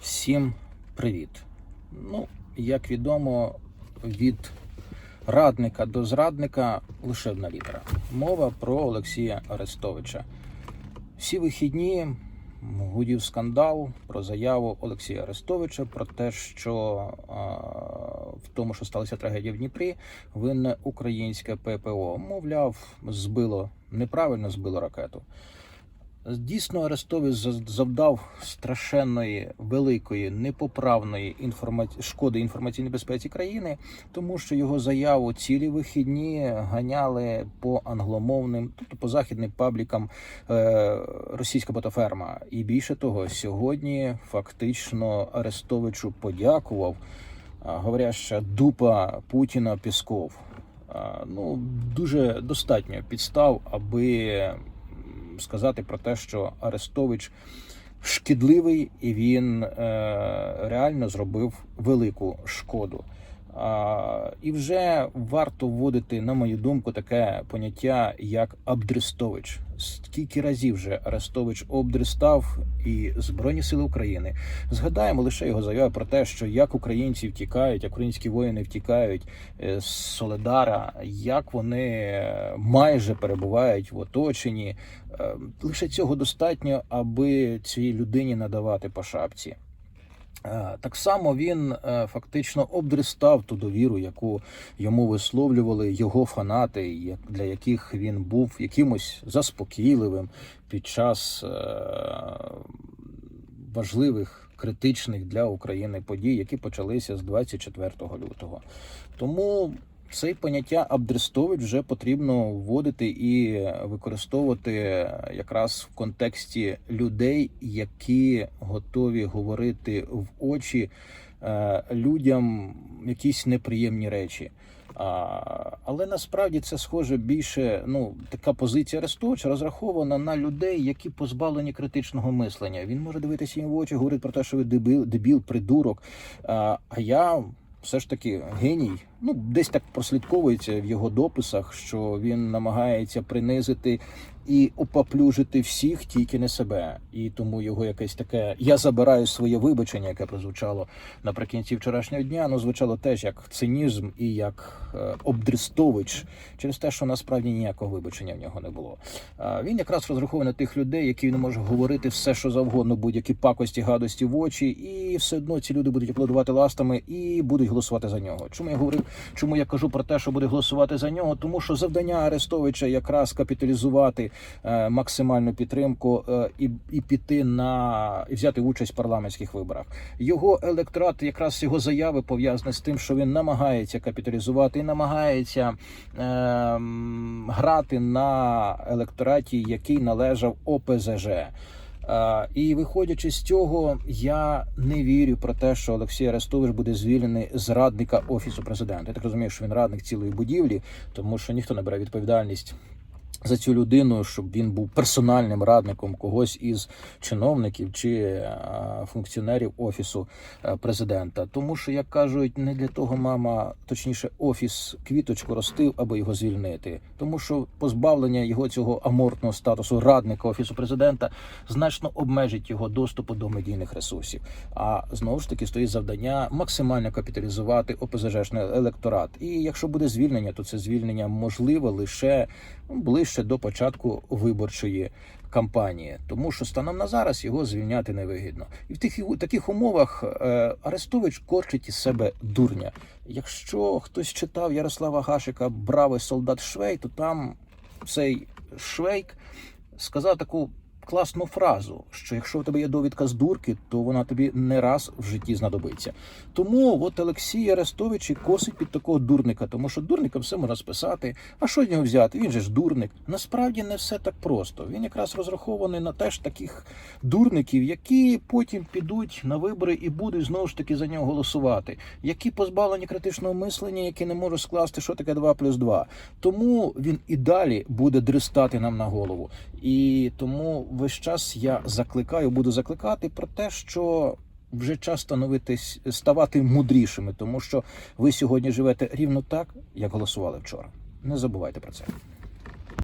Всім привіт. Ну, як відомо, від радника до зрадника лише одна літера. Мова про Олексія Арестовича. Всі вихідні гудів скандал про заяву Олексія Арестовича про те, що а, в тому, що сталася трагедія в Дніпрі, винне українське ППО. Мовляв, збило неправильно збило ракету. Дійсно, Арестович за- завдав страшенної, великої, непоправної інформа... шкоди інформаційній безпеці країни, тому що його заяву цілі вихідні ганяли по англомовним, тобто по західним паблікам е... російська ботаферма. І більше того, сьогодні фактично Арестовичу подякував, говоряща дупа Путіна Пісков. А, Ну, дуже достатньо підстав, аби сказати про те, що Арестович шкідливий і він е, реально зробив велику шкоду. І вже варто вводити, на мою думку, таке поняття як Абдрестович. Скільки разів вже Арестович обдристав і Збройні Сили України. Згадаємо лише його заяву про те, що як українці втікають, як українські воїни втікають е, з Соледара, як вони е, майже перебувають в оточенні. Е, Лише цього достатньо, аби цій людині надавати по шапці. Е, Так само він е, фактично обдристав ту довіру, яку йому висловлювали його фанати, для яких він був якимось заспокійливим під час е, важливих критичних для України подій, які почалися з 24 лютого. Тому це поняття Абдрестович вже потрібно вводити і використовувати якраз в контексті людей, які готові говорити в очі е, людям якісь неприємні речі. А, але насправді це схоже більше. Ну така позиція Арестовича розрахована на людей, які позбавлені критичного мислення. Він може дивитися їм в очі, говорити про те, що ви дебіл, дебіл придурок. А, а я все ж таки геній. Ну, десь так прослідковується в його дописах, що він намагається принизити і опоплюжити всіх, тільки не себе. І тому його якесь таке я забираю своє вибачення, яке прозвучало наприкінці вчорашнього дня. Ну звучало теж як цинізм і як е, обдрестович через те, що насправді ніякого вибачення в нього не було. Він якраз розрахований на тих людей, які не може говорити все, що завгодно, будь-які пакості, гадості в очі, і все одно ці люди будуть аплодувати ластами і будуть голосувати за нього. Чому я говорив? Чому я кажу про те, що буде голосувати за нього? Тому що завдання Арестовича якраз капіталізувати е, максимальну підтримку е, і, і піти на і взяти участь в парламентських виборах. Його електорат, якраз його заяви пов'язані з тим, що він намагається капіталізувати і намагається е, грати на електораті, який належав ОПЗЖ. І виходячи з цього, я не вірю про те, що Олексій Арестович буде звільнений з радника офісу президента. Я так розумію, що він радник цілої будівлі, тому що ніхто не бере відповідальність. За цю людину, щоб він був персональним радником когось із чиновників чи е, функціонерів офісу е, президента, тому що як кажуть, не для того мама, точніше, офіс квіточку ростив, аби його звільнити, тому що позбавлення його цього амортного статусу радника офісу президента значно обмежить його доступу до медійних ресурсів. А знову ж таки стоїть завдання максимально капіталізувати ОПЗЖшний електорат. І якщо буде звільнення, то це звільнення можливе лише ну, ближче до початку виборчої кампанії, тому що станом на зараз його звільняти невигідно. І в тих в таких умовах е, Арестович корчить із себе дурня. Якщо хтось читав Ярослава Гашика Бравий солдат Швей, то там цей Швейк сказав таку класну фразу, що якщо в тебе є довідка з дурки, то вона тобі не раз в житті знадобиться. Тому от Олексій Арестович і косить під такого дурника, тому що дурника все можна списати. А що з нього взяти? Він же ж дурник. Насправді не все так просто. Він якраз розрахований на теж таких дурників, які потім підуть на вибори і будуть знову ж таки за нього голосувати, які позбавлені критичного мислення, які не можуть скласти, що таке 2 плюс 2. Тому він і далі буде дристати нам на голову. І тому весь час я закликаю, буду закликати про те, що вже час становитись, ставати мудрішими, тому що ви сьогодні живете рівно так, як голосували вчора. Не забувайте про це.